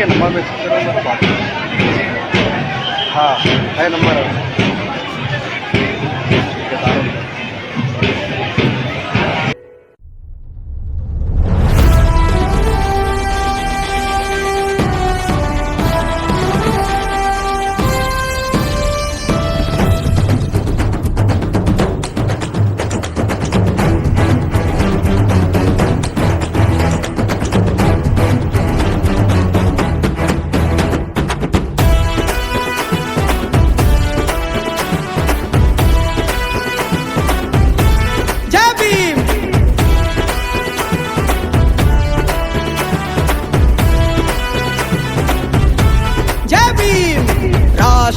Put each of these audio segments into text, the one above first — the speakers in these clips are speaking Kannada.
ठीक आहे ना मग हां नंबर. आहे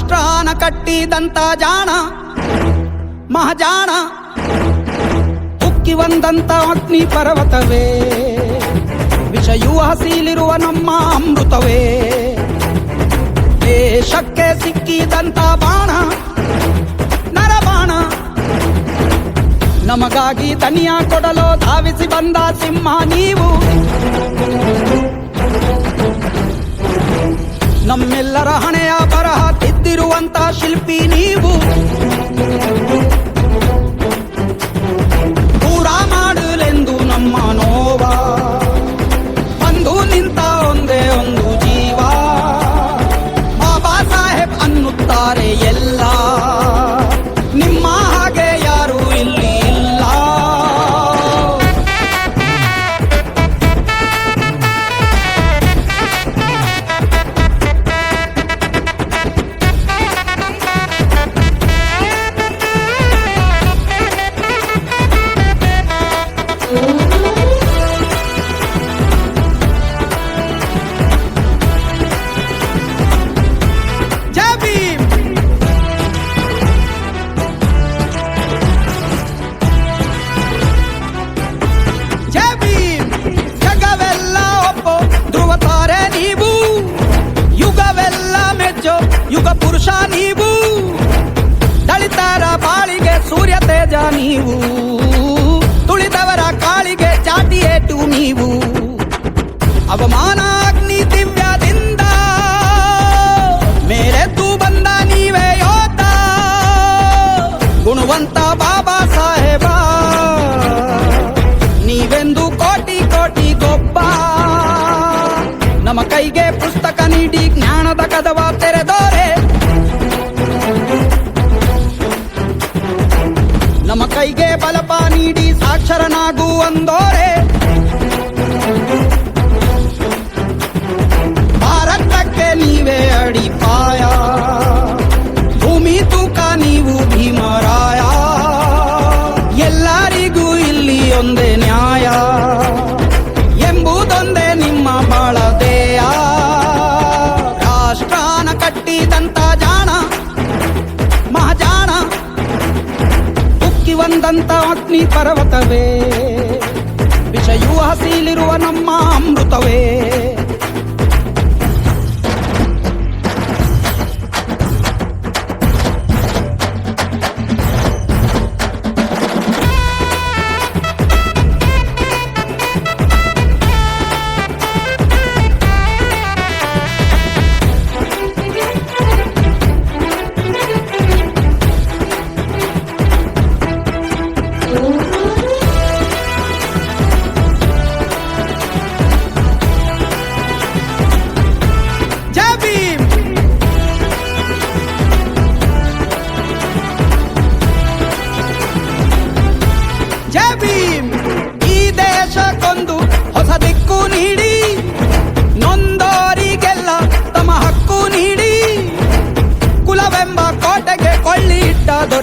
ರಾಷ್ಟ್ರಾನ ಕಟ್ಟಿದಂತ ಜಾಣ, ಮಹಾಜಾಣ, ಉಕ್ಕಿ ಬಂದಂತ ಅಗ್ನಿ ಪರ್ವತವೇ. ವಿಷಯೂ ಹಸಿಲಿರುವ ನಮ್ಮ ಅಮೃತವೇ. ದೇಶಕ್ಕೆ ಸಿಕ್ಕಿದಂತ ಬಾಣ, ನರಬಾಣ. ನಮಗಾಗಿ ತನಿಯ ಕೊಡಲು ಧಾವಿಸಿ ಬಂದ ಸಿಂಹ ನೀವು. ನಮ್ಮೆಲ್ಲರ ಹಣೆಯ ಬರಹ ತಿದ್ದಿರುವಂತ ಶಿಲ್ಪಿ ನೀವು. ಸೂರ್ಯ ತೇಜ ನೀವು. ತುಳಿದವರ ಕಾಳಿಗೆ ಚಾಟಿ ಏಟು ನೀವು. ಅವಮಾನ ಅಗ್ನಿ ದಿವ್ಯದಿಂದ ಮೇಲೆದ್ದು ಬಂದ ನೀವೇ ಯೋತ ಗುಣವಂತ ಬಾಬಾ ಸಾಹೇಬ. ನೀವೆಂದು ಕೋಟಿ ಕೋಟಿ ಗೊಬ್ಬ. ನಮ್ಮ ಕೈಗೆ ಪುಸ್ತಕ ನೀಡಿ ಜ್ಞಾನದ ಕದವ ತೆರೆದೋರೆ. ನೀಡಿ ಅಗ್ನಿ ಪರ್ವತವೇ ವಿಷಯೂ ಹಸಿಲಿರುವ ನಮ್ಮ ಅಮೃತವೇ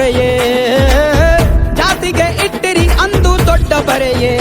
ಮೊರೆಯೇ ಜಾತಿಗೆ ಇಟ್ಟಿರಿ ಅಂದು ದೊಡ್ಡ ಬರೆಯೇ?